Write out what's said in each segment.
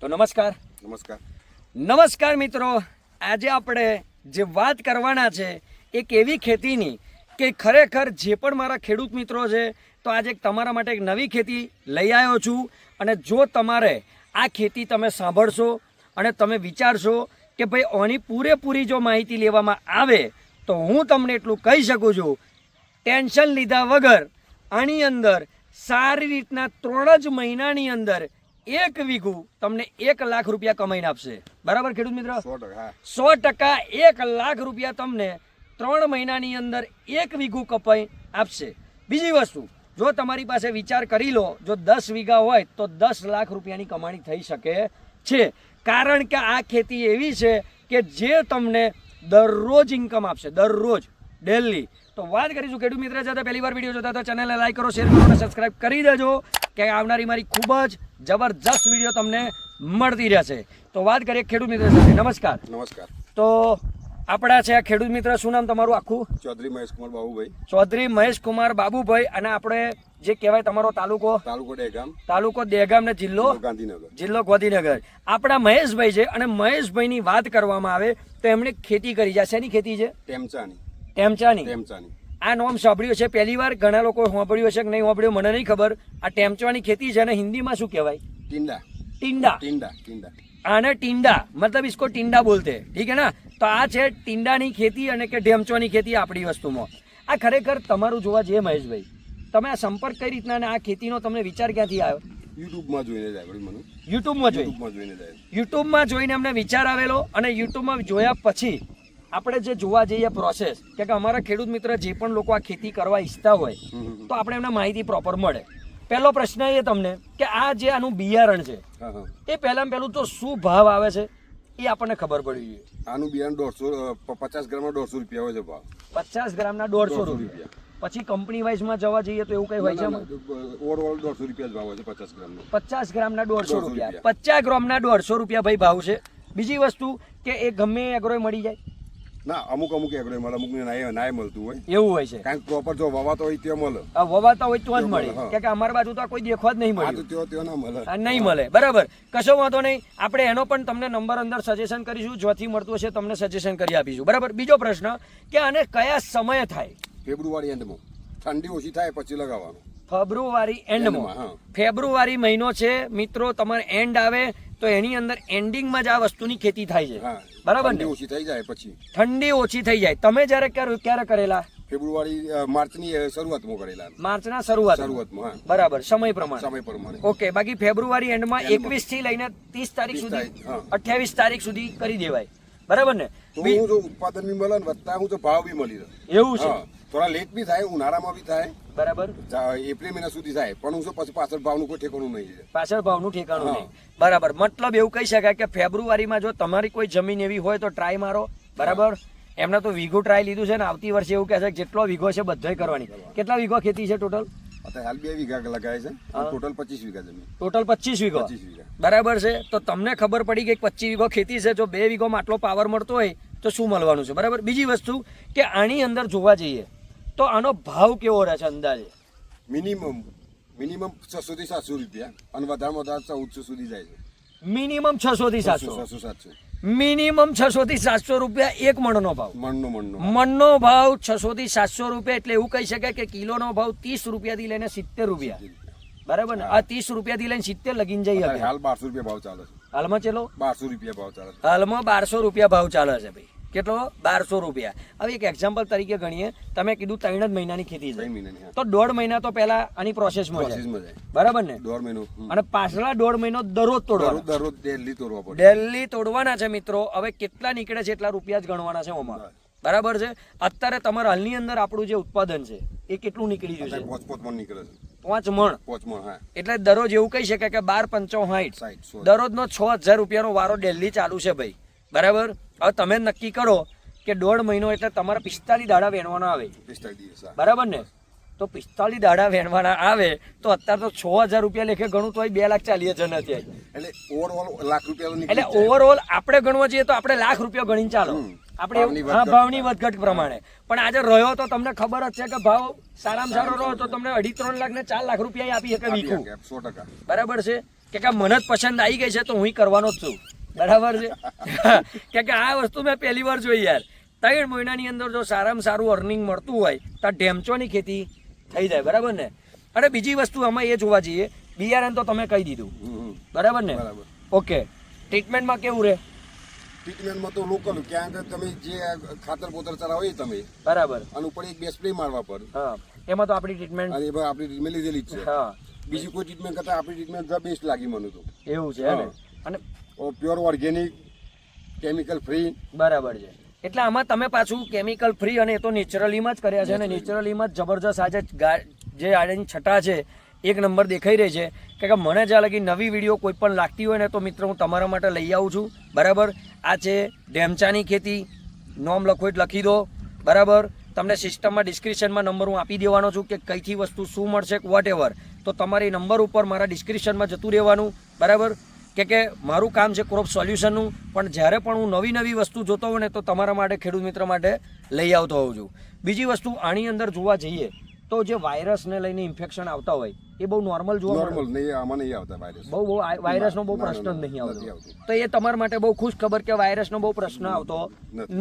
તો નમસ્કાર. નમસ્કાર. નમસ્કાર મિત્રો આજે આપણે જે વાત કરવાના છે એક એવી ખેતીની કે ખરેખર જે પણ મારા ખેડૂત મિત્રો છે તો આજે એક તમારા માટે એક નવી ખેતી લઈ આવ્યો છું. અને જો તમારે આ ખેતી તમે સાંભળશો અને તમે વિચારશો કે ભાઈ આની પૂરેપૂરી જો માહિતી લેવામાં આવે તો હું તમને એટલું કહી શકું છું ટેન્શન લીધા વગર આની અંદર સારી રીતના ત્રણ જ મહિનાની અંદર એક વીઘું તમને એક લાખ રૂપિયા કમાઈને આપશે. બરાબર ખેડૂત મિત્ર? સો ટકા. એક લાખ રૂપિયા તમને ત્રણ મહિનાની અંદર એક વીઘું કપાઈ આપશે. બીજી વસ્તુ જો તમારી પાસે વિચાર કરી લો જો દસ વીઘા હોય તો દસ લાખ રૂપિયાની કમાણી થઈ શકે છે. કારણ કે આ ખેતી એવી છે કે જે તમને દરરોજ ઇન્કમ આપશે દરરોજ ડેલી તો વાત કરીશું ખેડૂત મિત્ર જતા પહેલી વાર વીડિયો જોતા તો ચેનલને લાઈક કરો શેર કરો અને સબસ્ક્રાઇબ કરી દેજો કે આવનારી મારી ખૂબ જ જબરજસ્ત વીડિયો તમને મળતી રહેશે. તો વાત કરીએ ખેડૂત મિત્ર સાથે. નમસ્કાર. નમસ્કાર. તો આપણા છે ખેડૂત મિત્ર શું નામ તમારું આખું? ચૌધરી મહેશ કુમાર બાબુભાઈ. ચૌધરી મહેશ કુમાર બાબુભાઈ અને આપણે જે કહેવાય તમારો તાલુકો. તાલુકો દેગામ તાલુકો દેગામ ને જિલ્લો ગાંધીનગર. જિલ્લો ગોધીનગર. આપણા મહેશભાઈ છે અને મહેશભાઈની વાત કરવામાં આવે તો એમણે ખેતી કરી છે. શેની ખેતી છે? ટેમચાની. ટેમચાની. ટેમચાની. આ નોમ સાંભળ્યું છે પહેલી વાર ઘણા લોકો સાંભળ્યું હશે કે નહીં સાંભળ્યું મને નહીં ખબર. આ ટેમચવાની ખેતી છે અને હિન્દીમાં શું કહેવાય? ટીંડા. ટીંડા. ટીંડા ટીંડા. આને ટીંડા મતલબ ઇસકો ટીંડા બોલતે. ઠીક હે ના? તો આ છે ટીંડાની ખેતી અને કે ઢેમચવાની ખેતી આપણી વસ્તુમાં. આ ખરેખર તમારું જોવા જે મહેશભાઈ તમે આ સંપર્ક કઈ રીતના અને આ ખેતીનો તમને વિચાર ક્યાંથી આવ્યો? યુટ્યુબમાં જોઈને જ મને. યુટ્યુબમાં જોઈને? યુટ્યુબમાં જોઈને અમને વિચાર આવેલો અને યુટ્યુબમાં જોયા પછી આપણે જે જોવા જઈએ પ્રોસેસ કે અમારા ખેડૂત મિત્ર જે પણ લોકો આ ખેતી કરવા ઈચ્છતા હોય. તો આપણે એમને માહિતી પ્રોપર મળે. પહેલો પ્રશ્ન એ તમને કે આ જે આનું બિયારણ છે એ પહેલાં પહેલું તો શું ભાવ આવે છે? એ આપણને ખબર પડવી જોઈએ આનું બિયારણ દોઢસો પચાસ ગ્રામના દોઢસો રૂપિયા હોય છે ભાવ. પચાસ ગ્રામના દોઢસો રૂપિયા. પછી કંપની વાઇઝમાં જવા જઈએ તો એવું કઈ હોય છે? ઓવરઓલ દોઢસો રૂપિયા ભાવ હોય છે પચાસ ગ્રામનો. પચાસ ગ્રામના દોઢસો રૂપિયા. પચાસ ગ્રામના દોઢસો રૂપિયા ભાઈ ભાવ છે. બીજી વસ્તુ કે એ ગમે એ એગ્રોય મળી જાય. ના અમુક અમુક એકડે મળે અમુક નાય નાય મળતું હોય. એવું હોય છે. કારણ કે પ્રોપર જો વવાતો હોય તે મળે. આ વવાતા હોય તો જ મળે. મળે, કે કે અમારી બાજુ તો કોઈ દેખવા જ નહીં આ તો ત્યાં ના મળે. નહીં મળે. બરાબર. કશો વાંધો નહીં. આપણે એનો પણ તમને નંબર અંદર સજેશન કરીશું. જોથી મળતું હશે તમને સજેશન કરી આપીશું. બરાબર? બીજો પ્રશ્ન કે આને કયા સમયે થાય? ફેબ્રુઆરી એન્ડમાં ઠંડી ઓછી થાય પછી લગાવવાનું. ફેબ્રુઆરી એન્ડમાં, ફેબ્રુઆરી મહિનો છે. મિત્રો તમારે એન્ડ આવે તો એની અંદર એન્ડિંગમાં જ આ વસ્તુની ખેતી થાય છે. બરાબર ને? ઓછી થઈ જાય પછી. ઠંડી ઓછી થઈ જાય. તમે જ્યારે ક્યારે કરેલા? ફેબ્રુઆરી માર્ચની શરૂઆતમાં કરેલા. માર્ચના શરૂઆત શરૂઆતમાં બરાબર. સમય પ્રમાણે? સમય પ્રમાણે. ઓકે બાકી ફેબ્રુઆરી એન્ડમાં. એકવીસથી લઈને ત્રીસ તારીખ સુધી અઠ્યાવીસ તારીખ સુધી કરી દેવાય. બરાબર ને? હું જો ઉત્પાદન બી મળે વધતા હું તો ભાવ બી મળી રહ્યો એવું છે? થોડા લેટ બી થાય ઉનાળામાં બી થાય. બરાબર. એપ્રિલ મહિના સુધી થાય પણ હું શું પછી પાછળ ભાવનું કોઈ ઠેકાણું નહીં. પાછળ ભાવનું ઠેકાણું નહીં. બરાબર. મતલબ એવું કહી શકાય કે ફેબ્રુઆરીમાં જો તમારી કોઈ જમીન એવી હોય તો ટ્રાય મારો. બરાબર? એમને તો વીઘો ટ્રાય લીધું છે ને આવતી વર્ષે એવું કહે છે કે જેટલો વીઘો છે બધો કરવાની. કેટલા વીઘો ખેતી છે ટોટલ હાલ બે વીઘા લગાવે છે. ટોટલ પચીસ વીઘા જમીન. ટોટલ પચીસ વીઘા? બરાબર છે. તો તમને ખબર પડી કે પચીસ વીઘો ખેતી છે જો બે વીઘોમાં આટલો પાવર મળતો હોય તો શું મળવાનું છે? બરાબર? બીજી વસ્તુ કે આની અંદર જોવા જઈએ. તો આનો ભાવ કેવો રહે છે અંદાજે? મિનિમમ મિનિમમ છસો થી સાતસો રૂપિયા અને વધારેમાં વધારે ચૌદસો સુધી જાય છે. મિનિમમ છસો થી સાતસો? છસો સાતસો મિનિમમ છસો થી સાતસો રૂપિયા એક મણનો ભાવ? મણનો મણનો. મણનો ભાવ છસો થી સાતસો રૂપિયા એટલે એવું કહી શકાય કે કિલોનો ભાવ ત્રીસ રૂપિયાથી લઈને સિત્તેર રૂપિયા. બરાબર ને? આ ત્રીસ રૂપિયાથી લઈને સિત્તેર લગીને જઈ હાલ બારસો રૂપિયા ભાવ ચાલે છે. હાલમાં ચલો? બારસો રૂપિયા ભાવ ચાલે છે. હાલમાં બારસો રૂપિયા ભાવ ચાલે છે ભાઈ. કેટલો? બારસો રૂપિયા. હવે એક એક્ઝામ્પલ તરીકે ગણીએ. તમે કીધું ત્રણ જ મહિનાની ખેતી છે. તો દોઢ મહિના તો પહેલા આની પ્રોસેસમાં છે બરાબર ને? દોઢ મહિનો અને પાછલા દોઢ મહિનો દરરોજ તોડવાનો દરરોજ ડેલી તોડવા પડે. ડેલી તોડવાના છે મિત્રો. હવે કેટલા નીકળે છે એટલા રૂપિયા જ ગણવાના છે ઓમાં. બરાબર છે? અત્યારે તમારા હાલની અંદર આપણું જે ઉત્પાદન છે એ કેટલું નીકળી ગયું છે? પોચ પોચ મણ નીકળે છે. પાંચ મણ? પાંચ મણ હા. એટલે દરરોજ એવું કહી શકાય કે બાર પંચો સાઠ દરરોજનો છ હજાર રૂપિયાનો વારો ડેલી ચાલુ છે ભાઈ. બરાબર? હવે તમે નક્કી કરો કે દોઢ મહિનો એટલે તમારા પિસ્તાલીસ દાડા વેણવાના આવે. બરાબર ને? તો પિસ્તાલીસ દાડા વેણવાના આવે તો અત્યારે તો છ હજાર રૂપિયા લેખે ગણું તો બે લાખ ચાલીસ હજાર નથી એટલે ઓવરઓલ લાખ રૂપિયા એટલે ઓવરઓલ આપણે ગણવા જઈએ તો આપણે લાખ રૂપિયા ગણીને ચાલો. આપણે હા ભાવની વધઘટ પ્રમાણે. પણ આજે રહ્યો તો તમને ખબર જ છે કે ભાવ સારામાં સારો રહ્યો તો તમને અઢી ત્રણ લાખ ને ચાર લાખ રૂપિયા આપી શકે ટકા. બરાબર છે? કે કે મને જ પસંદ આવી ગઈ છે તો હું કરવાનો જ છું. બરાબર છે? કે કે આ વસ્તુ મેં પહેલી વાર જોઈ યાર. ત્રણ મહિનાની અંદર જો સારામાં સારું અર્નિંગ મળતું હોય તો ઢેમચોની ખેતી થઈ જાય બરાબર ને? અને બીજી વસ્તુ અમે એ જોવા જઈએ બિયારણ તો તમે કહી દીધું. બરાબર ને? બરાબર. ઓકે. ટ્રીટમેન્ટમાં કેવું રહે? ટ્રીટમેન્ટમાં તો લોકલ ક્યાં આગળ તમે જે ખાતર પોતર ચલાવો એ તમે. બરાબર. અને ઉપર એક બે સ્પ્રે મારવા પર. હા. એમાં તો આપણી ટ્રીટમેન્ટ એમાં આપણી ટ્રીટમેન્ટ લીધેલી જ છે. હા. બીજી કોઈ ટ્રીટમેન્ટ કરતા આપણી ટ્રીટમેન્ટ બેસ્ટ લાગી મને તો. એવું છે ને? અને પ્યોર ઓર્ગેનિક કેમિકલ ફ્રી. બરાબર છે. એટલે આમાં તમે પાછું કેમિકલ ફ્રી અને એ તો નેચરલીમાં જ કર્યા છે અને નેચરલીમાં જ જબરજસ્ત આજે જે આડેની છટા છે એક નંબર દેખાઈ રહી છે. કે કે મને જ્યાં લગી નવી વીડિયો કોઈ પણ લાગતી હોય ને તો મિત્રો હું તમારા માટે લઈ આવું છું. બરાબર? આ છે ઢેમચાની ખેતી. નોમ લખો એટલે લખી દો. બરાબર? તમને સિસ્ટમમાં ડિસ્ક્રિપ્શનમાં નંબર હું આપી દેવાનો છું કે કઈથી વસ્તુ શું મળશે વોટ એવર તો તમારી નંબર ઉપર મારા ડિસ્ક્રિપ્શનમાં જતું રહેવાનું. બરાબર? કે કે મારું કામ છે ક્રોપ સોલ્યુશનનું પણ જ્યારે પણ હું નવી નવી વસ્તુ જોતો હોઉં ને તો તમારા માટે ખેડૂત મિત્ર માટે લઈ આવતો હોઉં છું. બીજી વસ્તુ આની અંદર જોવા જઈએ તો જે વાયરસને લઈને ઇન્ફેક્શન આવતા હોય એ બહુ નોર્મલ જોવા નોર્મલ નહીં આમાં નહીં આવતા વાયરસ બહુ બહુ વાયરસનો બહુ પ્રશ્ન જ નહીં આવતો. તો એ તમારા માટે બહુ ખુશ ખબર કે વાયરસનો બહુ પ્રશ્ન આવતો.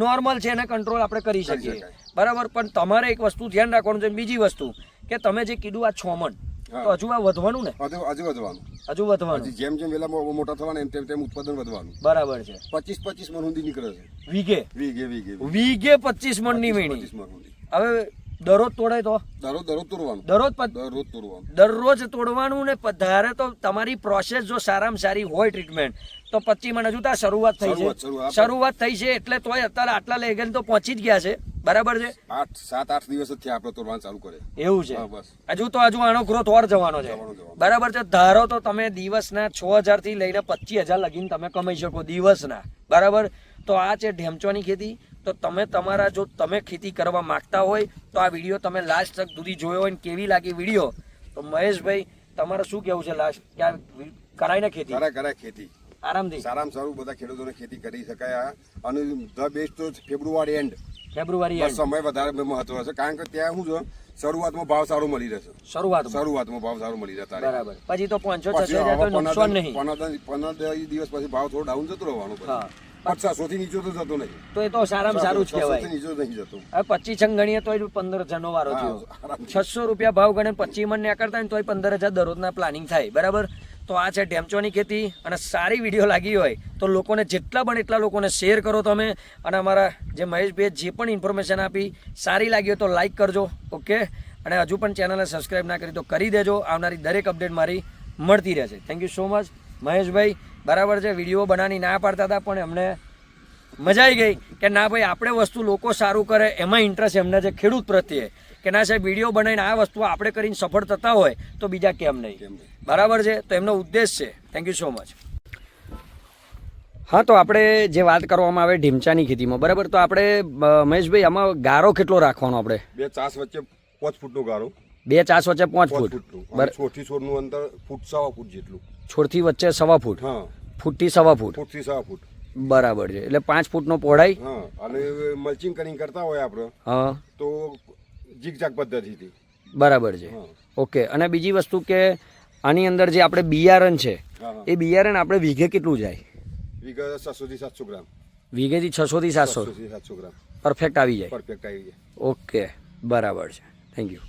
નોર્મલ છે એને કંટ્રોલ આપણે કરી શકીએ. બરાબર? પણ તમારે એક વસ્તુ ધ્યાન રાખવાનું છે. બીજી વસ્તુ કે તમે જે કીધું આ છોમણ. તો હજુ આ વધવાનું ને? હજુ હજુ વધવાનું. હજુ વધવાનું. જેમ જેમ વેલા મોટા થવાના એમ તેમ તેમ ઉત્પાદન વધવાનું. બરાબર છે. પચીસ પચીસ મણ સુધી નીકળે છે. વીઘે? વીઘે વીઘે વીઘે. પચીસ મણની વીણી. હવે દરરોજ તોડાય તો? દરરોજ દરરોજ તોડવાનું. દરરોજ દરરોજ તોડવાનું. દરરોજ તોડવાનું ને પધારે ધારે તો તમારી પ્રોસેસ જો સારામાં સારી હોય ટ્રીટમેન્ટ તો પચી મને હજુ તો આ શરૂઆત થઈ છે. શરૂઆત, થઈ છે એટલે તોય અત્યારે આટલા લેગન તો પહોંચી જ ગયા છે. બરાબર છે? આઠ સાત આઠ દિવસ જ આપણે તોડવાનું ચાલુ કરે એવું છે. બસ. હજુ તો હજુ આનો ગ્રોથ ઓર જવાનો છે. બરાબર છે? ધારો તો તમે દિવસના છ હજારથી લઈને પચીસ હજાર લગીને તમે કમાઈ શકો દિવસના. બરાબર? તો આ છે ઢેમચોની ખેતી. તો તમે તમારા જો તમે ખેતી કરવા માંગતા હોય તો આ વીડિયો તમે લાસ્ટ તક સુધી જોયો હોય ને કેવી લાગી વીડિયો? તો મહેશભાઈ તમારે શું કેવું છે લાસ્ટ કે આ કરાય ને ખેતી? કરાય કરાય ખેતી. આરામથી. સારામાં સારું બધા ખેડૂતોને ખેતી કરી શકાય અને ધ બેસ્ટ તો ફેબ્રુઆરી એન્ડ ફેબ્રુઆરી સમય વધારે મહત્વ છે કારણ કે ત્યાં શું છે? શરૂઆતમાં ભાવ સારો મળી રહેશે. શરૂઆત શરૂઆતમાં ભાવ સારો મળી રહે. બરાબર. પછી તો પાંચસો છસો નુકસાન નહીં. પંદર દિવસ પછી ભાવ થોડો ડાઉન જતો રહેવાનો હા. પચાસો થી નીચે તો જતો નહીં. તો એ તો સારામાં સારું જ કહેવાય. નીચે નહીં જતો. હવે પચીસ છંગ ગણીએ તોય પંદર હજારનો વારો થયો. છસો રૂપિયા ભાવ ગણે પચીસ મણ નીકળતા ને તોય પંદર હજાર દરરોજના પ્લાનિંગ થાય. બરાબર? તો આ છે ડેમચોની ખેતી અને સારી વીડિયો લાગી હોય તો લોકોને જેટલા બને એટલા લોકોને શેર કરો તમે અને અમારા જે મહેશભાઈએ જે પણ ઇન્ફોર્મેશન આપી સારી લાગી હોય તો લાઈક કરજો ઓકે અને હજુ પણ ચેનલને સબસ્ક્રાઈબ ના કરી તો કરી દેજો. આવનારી દરેક અપડેટ મારી મળતી રહેશે. Thank you so much Maheshbhai બરાબર છે વીડિયો બનાવવાની ના પાડતા હતા પણ એમને મજા આવી ગઈ કે ના ભાઈ આપણે વસ્તુ લોકો સારું કરે એમાં ઇન્ટરેસ્ટ એમને છે ખેડૂત પ્રત્યે. કે ના સાહેબ વીડિયો બનાવીને આ વસ્તુ આપણે કરીને સફળ થતા હોય તો બીજા કેમ નહીં? બરાબર છે તો એમનો ઉદ્દેશ છે. થેન્ક યુ સો મચ હા તો આપણે જે વાત કરવામાં આવે ઢીમચાની ખેતીમાં બરાબર? તો આપણે મહેશભાઈ આમાં ગારો કેટલો રાખવાનો આપણે? બે ચાસ વચ્ચે પાંચ ફૂટનો ગારો. બે ચાસ વચ્ચે પાંચ ફૂટ. છોડથી છોડનું અંતર ફૂટ સવા ફૂટ જેટલું. છોડથી વચ્ચે સવા ફૂટ. હા. ફૂટથી સવા ફૂટ. ફૂટથી સવા ફૂટ. બરાબર છે. એટલે પાંચ ફૂટનો પહોળાઈ. હા અને મલ્ચિંગ કરીને કરતા હોય આપણે હા. તો જીગજાગ પદ્ધતિથી. બરાબર છે. ઓકે અને બીજી વસ્તુ કે આની અંદર જે આપણે બિયારણ છે એ બિયારણ આપણે વીઘે કેટલું જાય? વીઘે છસો થી સાતસો ગ્રામ. વીઘેથી છસો થી સાતસો સાતસો ગ્રામ. પરફેક્ટ આવી જાય. પરફેક્ટ આવી જાય. ઓકે બરાબર છે. Thank you